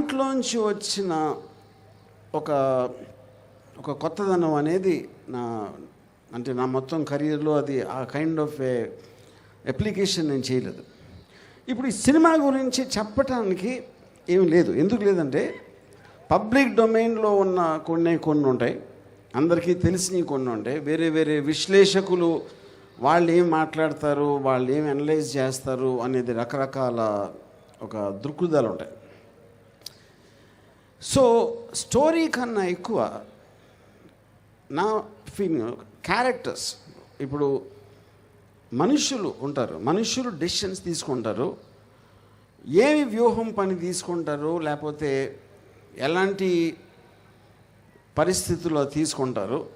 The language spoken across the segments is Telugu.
దాంట్లోంచి వచ్చిన ఒక ఒక కొత్తదనం అనేది నా అంటే నా మొత్తం కెరీర్లో అది ఆ కైండ్ ఆఫ్ ఏ అప్లికేషన్ నేను చేయలేదు. ఇప్పుడు ఈ సినిమా గురించి చెప్పటానికి ఏం లేదు. ఎందుకు లేదంటే పబ్లిక్ డొమైన్లో ఉన్న కొన్ని కొన్ని ఉంటాయి. అందరికీ తెలిసినవి కొన్ని ఉంటాయి. వేరే వేరే విశ్లేషకులు వాళ్ళు ఏం మాట్లాడతారు వాళ్ళు ఏం అనలైజ్ చేస్తారు అనేది రకరకాల ఒక దృక్పథాలు ఉంటాయి. సో స్టోరీ కన్నా ఎక్కువ నా ఫీలింగ్ క్యారెక్టర్స్ ఇప్పుడు మనుషులు ఉంటారు మనుషులు డెసిషన్స్ తీసుకుంటారు. ఏమి వ్యూహం పని తీసుకుంటారు లేకపోతే ఎలాంటి పరిస్థితుల్లో తీసుకుంటారు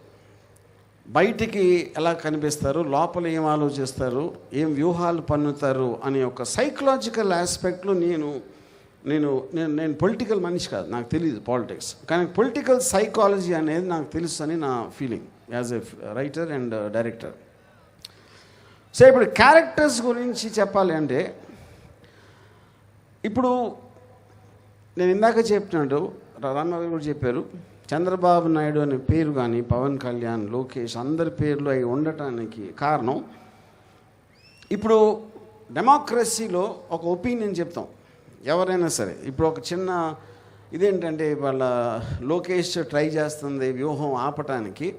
బయటికి ఎలా కనిపిస్తారు లోపల ఏం ఆలోచిస్తారు ఏం వ్యూహాలు పన్నుతారు అనే ఒక సైకలాజికల్ ఆస్పెక్ట్లో నేను నేను నేను నేను పొలిటికల్ మనిషి కాదు నాకు తెలియదు పాలిటిక్స్ కానీ పొలిటికల్ సైకాలజీ అనేది నాకు తెలుసు అని నా feeling as a writer and director so ఇప్పుడు క్యారెక్టర్స్ గురించి చెప్పాలి అంటే ఇప్పుడు నేను ఇందాక చెప్పినట్టు రామారావు కూడా చెప్పారు చంద్రబాబు నాయుడు అనే పేరు కానీ పవన్ కళ్యాణ్ లోకేష్ అందరి పేర్లు అవి ఉండటానికి కారణం ఇప్పుడు డెమోక్రసీలో ఒక ఒపీనియన్ చెప్తాం. ఎవరైనా సరే ఇప్పుడు ఒక చిన్న ఇదేంటంటే వాళ్ళ లోకేష్ ట్రై చేస్తుంది వ్యూహం ఆపటానికి.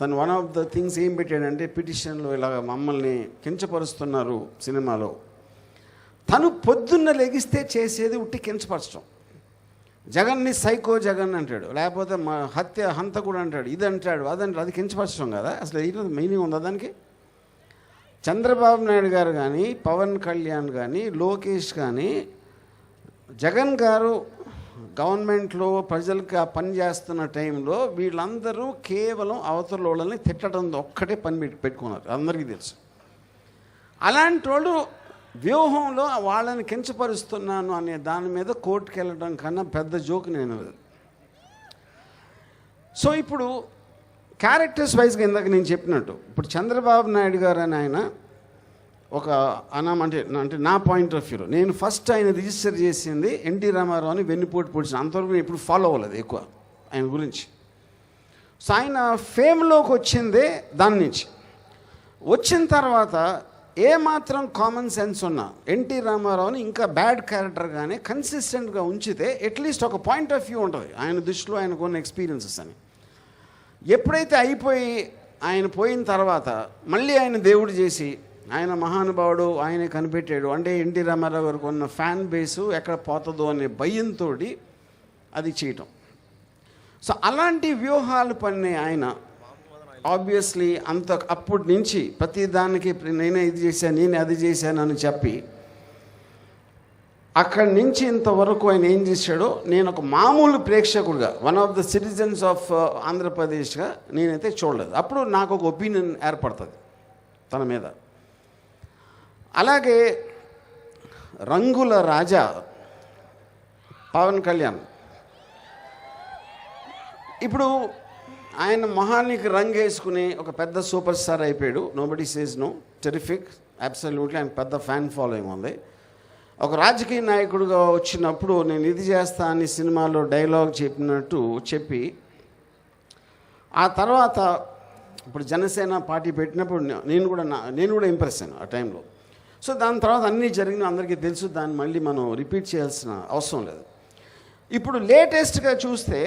తను వన్ ఆఫ్ ద థింగ్స్ ఏం పెట్టాడంటే పిటిషన్లో ఇలా మమ్మల్ని కించపరుస్తున్నారు సినిమాలో. తను పొద్దున్న లెగిస్తే చేసేది ఉట్టి కించపరచడం జగన్ని సైకో జగన్ అంటాడు లేకపోతే మా హత్య హంతకుడు అంటాడు ఇది అంటాడు అదంటాడు అది కించపరచడం కదా? అసలు ఏంటో మీనింగ్ ఉందా దానికి? చంద్రబాబు నాయుడు గారు కానీ పవన్ కళ్యాణ్ కానీ లోకేష్ కానీ జగన్ గారు గవర్నమెంట్లో ప్రజలకు పని చేస్తున్న టైంలో వీళ్ళందరూ కేవలం అవతల వాళ్ళని తిట్టడం ఒక్కటే పని పెట్టి పెట్టుకున్నారు. అందరికీ తెలుసు. అలాంటి వాళ్ళు వ్యూహంలో వాళ్ళని కించపరుస్తున్నాను అనే దాని మీద కోర్టుకు వెళ్ళడం కన్నా పెద్ద జోక్ నేను సో ఇప్పుడు క్యారెక్టర్స్ వైజ్గా ఇందాక నేను చెప్పినట్టు ఇప్పుడు చంద్రబాబు నాయుడు గారు అని ఆయన ఒక అనామ అంటే అంటే నా పాయింట్ ఆఫ్ వ్యూలో నేను ఫస్ట్ ఆయన రిజిస్టర్ చేసింది ఎన్టీ రామారావు అని వెన్నుపోటు పొడిచిన. అంతవరకు నేను ఇప్పుడు ఫాలో అవ్వలేదు ఎక్కువ ఆయన గురించి. సో ఆయన ఫేమ్లోకి వచ్చిందే దాని నుంచి. వచ్చిన తర్వాత ఏ మాత్రం కామన్ సెన్స్ ఉన్నా ఎన్టీ రామారావుని ఇంకా బ్యాడ్ క్యారెక్టర్ కానీ కన్సిస్టెంట్గా ఉంచితే అట్లీస్ట్ ఒక పాయింట్ ఆఫ్ వ్యూ ఉంటుంది. ఆయన దృష్టిలో ఆయనకు ఉన్న ఎక్స్పీరియన్సెస్ అని. ఎప్పుడైతే అయిపోయి ఆయన పోయిన తర్వాత మళ్ళీ ఆయన దేవుడు చేసి ఆయన మహానుభావుడు ఆయన కనిపెట్టాడు. అంటే ఎన్టీ రామారావు గారికి ఉన్న ఫ్యాన్ బేసు ఎక్కడ పోతుందో అనే భయంతో అది చేయటం. సో అలాంటి వ్యూహాలు పన్నే ఆయన. ఆబ్వియస్లీ అంత అప్పటి నుంచి ప్రతి దానికి నేనే ఇది చేశాను నేనే అది చేశాను అని చెప్పి అక్కడి నుంచి ఇంతవరకు ఆయన ఏం చేశాడో నేను ఒక మామూలు ప్రేక్షకుడిగా one of the citizens of ఆంధ్రప్రదేశ్గా నేనైతే చూడలేదు. అప్పుడు నాకు ఒక ఒపీనియన్ ఏర్పడుతుంది తన మీద. అలాగే రంగుల రాజా పవన్ కళ్యాణ్. ఇప్పుడు ఆయన మొహానికి రంగు వేసుకుని ఒక పెద్ద సూపర్ స్టార్ అయిపోయాడు. Nobody says no terrific absolutely ఆయన పెద్ద ఫ్యాన్ ఫాలోయింగ్ ఉంది. ఒక రాజకీయ నాయకుడుగా వచ్చినప్పుడు నేను ఇది చేస్తా అని సినిమాలో డైలాగ్ చెప్పినట్టు చెప్పి ఆ తర్వాత ఇప్పుడు జనసేన పార్టీ పెట్టినప్పుడు నేను కూడా నా నేను కూడా ఇంప్రెస్ అయ్యాను ఆ టైంలో. సో దాని తర్వాత అన్నీ జరిగిన అందరికీ తెలుసు దాన్ని మళ్ళీ మనం రిపీట్ చేయాల్సిన అవసరం లేదు. ఇప్పుడు లేటెస్ట్గా చూస్తే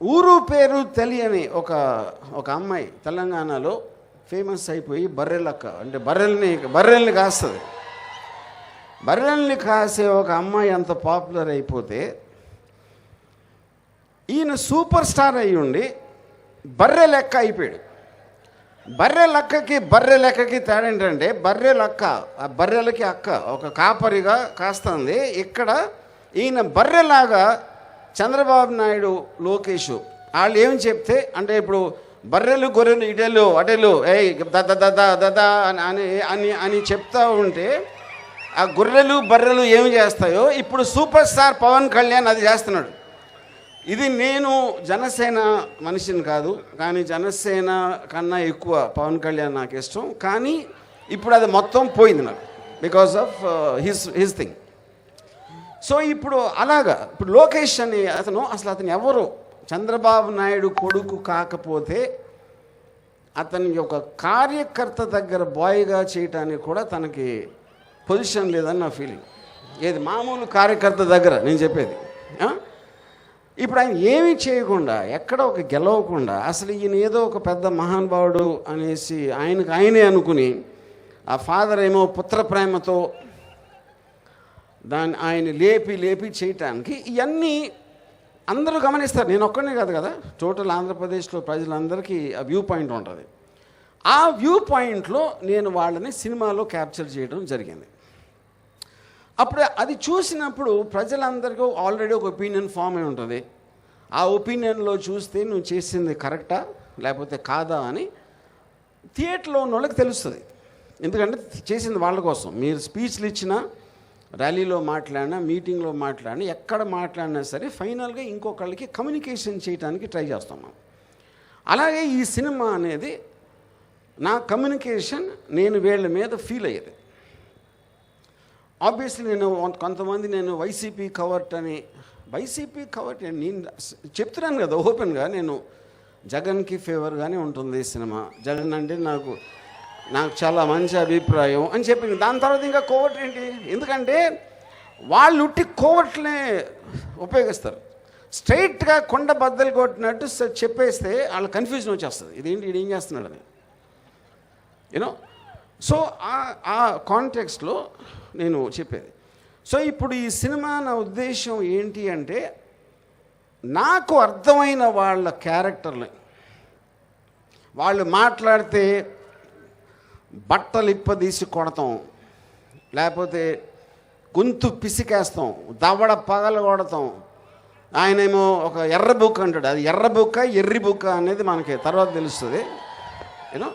ఊరు పేరు తెలియని ఒక ఒక అమ్మాయి తెలంగాణలో ఫేమస్ అయిపోయి బర్రెలక్క అంటే బర్రెల్ని బర్రెల్ని కాస్తుంది. బర్రెల్ని కాసే ఒక అమ్మాయి అంత పాపులర్ అయిపోతే ఈయన సూపర్ స్టార్ అయ్యి ఉండి బర్రె లెక్క అయిపోయాడు. బర్రె లక్కకి బర్రె లెక్కకి తేడా ఏంటంటే బర్రె లక్క ఆ బర్రెలకి అక్క ఒక కాపరిగా కాస్తుంది. ఇక్కడ ఈయన బర్రెలాగా చంద్రబాబు నాయుడు లోకేష్ వాళ్ళు ఏం చెప్తే అంటే ఇప్పుడు బర్రెలు గొర్రెలు ఇటెలు అటెలు ఏయ్ దద దద దద అని అని అని అని చెప్తా ఉంటే ఆ గొర్రెలు బర్రెలు ఏమి చేస్తాయో ఇప్పుడు సూపర్ స్టార్ పవన్ కళ్యాణ్ అది చేస్తున్నాడు. ఇది నేను జనసేన మనిషిని కాదు కానీ జనసేన కన్నా ఎక్కువ పవన్ కళ్యాణ్ నాకు ఇష్టం. కానీ ఇప్పుడు అది మొత్తం పోయింది నాకు because of his his thing so ఇప్పుడు అలాగా ఇప్పుడు లోకేష్ అని అతను అసలు అతను ఎవరు? చంద్రబాబు నాయుడు కొడుకు కాకపోతే అతని యొక్క కార్యకర్త దగ్గర బాయ్గా చేయటానికి కూడా తనకి పొజిషన్ లేదని నా ఫీలింగ్ ఏది? మామూలు కార్యకర్త దగ్గర నేను చెప్పేది. ఇప్పుడు ఆయన ఏమీ చేయకుండా ఎక్కడ ఒక గెలవకుండా అసలు ఈయన ఏదో ఒక పెద్ద మహానుభావుడు అనేసి ఆయనకు ఆయనే అనుకుని ఆ ఫాదర్ ఏమో పుత్ర ప్రేమతో దాన్ని ఆయన లేపి లేపి చేయటానికి ఇవన్నీ అందరూ గమనిస్తారు. నేను ఒక్కనే కాదు కదా టోటల్ ఆంధ్రప్రదేశ్లో ప్రజలందరికీ ఆ వ్యూ పాయింట్ ఉంటుంది. ఆ వ్యూ పాయింట్లో నేను వాళ్ళని సినిమాలో క్యాప్చర్ చేయడం జరిగింది. అప్పుడు అది చూసినప్పుడు ప్రజలందరికీ ఆల్రెడీ ఒక ఒపీనియన్ ఫామ్ అయి ఉంటుంది. ఆ ఒపీనియన్లో చూస్తే నువ్వు చేసింది కరెక్టా? లేకపోతే కాదా అని థియేటర్లో ఉన్న వాళ్ళకి తెలుస్తుంది. ఎందుకంటే చేసింది వాళ్ళ కోసం. మీరు స్పీచ్లు ఇచ్చినా ర్యాలీలో మాట్లాడినా మీటింగ్లో మాట్లాడినా ఎక్కడ మాట్లాడినా సరే ఫైనల్గా ఇంకొకళ్ళకి కమ్యూనికేషన్ చేయడానికి ట్రై చేస్తాం మనం. అలాగే ఈ సినిమా అనేది నా కమ్యూనికేషన్ నేను వీళ్ళ మీద ఫీల్ అయ్యేది. ఆబ్వియస్లీ నేను కొంతమంది నేను వైసీపీ కవర్ట్ అని వైసీపీ కవర్ట్ అని నేను చెప్తున్నాను కదా ఓపెన్గా నేను జగన్కి ఫేవర్గానే ఉంటుంది ఈ సినిమా. జగన్ అంటే నాకు నాకు చాలా మంచి అభిప్రాయం అని చెప్పింది. దాని తర్వాత ఇంకా కోవట్ ఏంటి? ఎందుకంటే వాళ్ళు ఉట్టి కోవట్లే ఉపయోగిస్తారు. స్ట్రైట్గా కొండ బద్దలు కొట్టినట్టు చెప్పేస్తే వాళ్ళ కన్ఫ్యూజన్ వచ్చేస్తుంది. ఇదేంటి ఇది ఏం అని యూనో సో ఆ ఆ కాంటెక్స్ట్లో నేను చెప్పేది. సో ఇప్పుడు ఈ సినిమా నా ఉద్దేశం ఏంటి అంటే నాకు అర్థమైన వాళ్ళ క్యారెక్టర్లు. వాళ్ళు మాట్లాడితే బట్టలు ఇప్పదీసి కొడతాం లేకపోతే గొంతు పిసికేస్తాం దవడ పగల కొడతాం. ఆయనేమో ఒక ఎర్ర బుక్ అంటాడు. అది ఎర్ర బుక్క ఎర్రి బుక్క అనేది మనకి తర్వాత తెలుస్తుంది. యూనో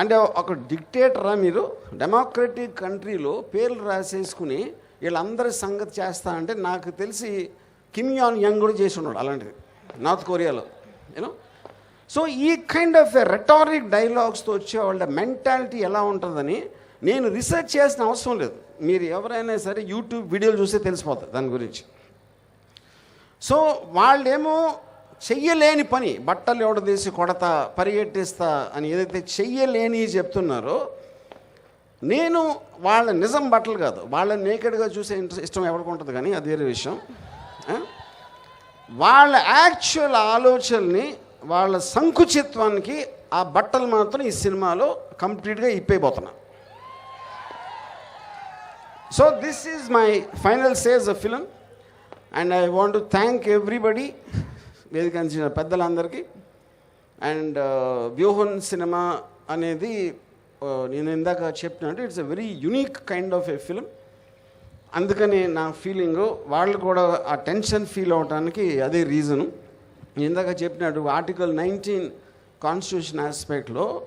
అంటే ఒక డిక్టేటరా మీరు? డెమోక్రటిక్ కంట్రీలో పేర్లు రాసేసుకుని వీళ్ళందరి సంగతి చేస్తా అంటే నాకు తెలిసి కిమ్ యాన్ యంగ్ కూడా చేసి ఉన్నాడు అలాంటిది నార్త్ కొరియాలో యూనో సో ఈ కైండ్ ఆఫ్ రెటారిక్ డైలాగ్స్తో వచ్చే వాళ్ళ మెంటాలిటీ ఎలా ఉంటుందని నేను రీసెర్చ్ చేసిన అవసరం లేదు. మీరు ఎవరైనా సరే యూట్యూబ్ వీడియోలు చూస్తే తెలిసిపోతుంది దాని గురించి. సో వాళ్ళేమో చెయ్యలేని పని బట్టలు ఎవడదీసి కొడతా పరిగెట్టిస్తా అని ఏదైతే చెయ్యలేని చెప్తున్నారో నేను వాళ్ళ నిజం బట్టలు కాదు. వాళ్ళ నేకెడ్గా చూసే ఇంట్రెస్ట్ ఇష్టం ఎవరికి ఉంటుంది కానీ అది వేరే విషయం. వాళ్ళ యాక్చువల్ ఆలోచనని వాళ్ళ సంకుచిత్వానికి ఆ బట్టలు మాత్రం ఈ సినిమాలో కంప్లీట్గా ఇప్పైపోతున్నా so this is my final says a film and I want to thank everybody వేదికంచిన పెద్దలందరికీ. అండ్ వ్యూహన్ సినిమా అనేది నేను ఇందాక చెప్పినట్టు it's a very unique kind of a film. అందుకని నా ఫీలింగు వాళ్ళు కూడా ఆ టెన్షన్ ఫీల్ అవడానికి అదే రీజను. ఇందాక చెప్పినట్టు ఆర్టికల్ నైన్టీన్ కాన్స్టిట్యూషన్ ఆస్పెక్ట్లో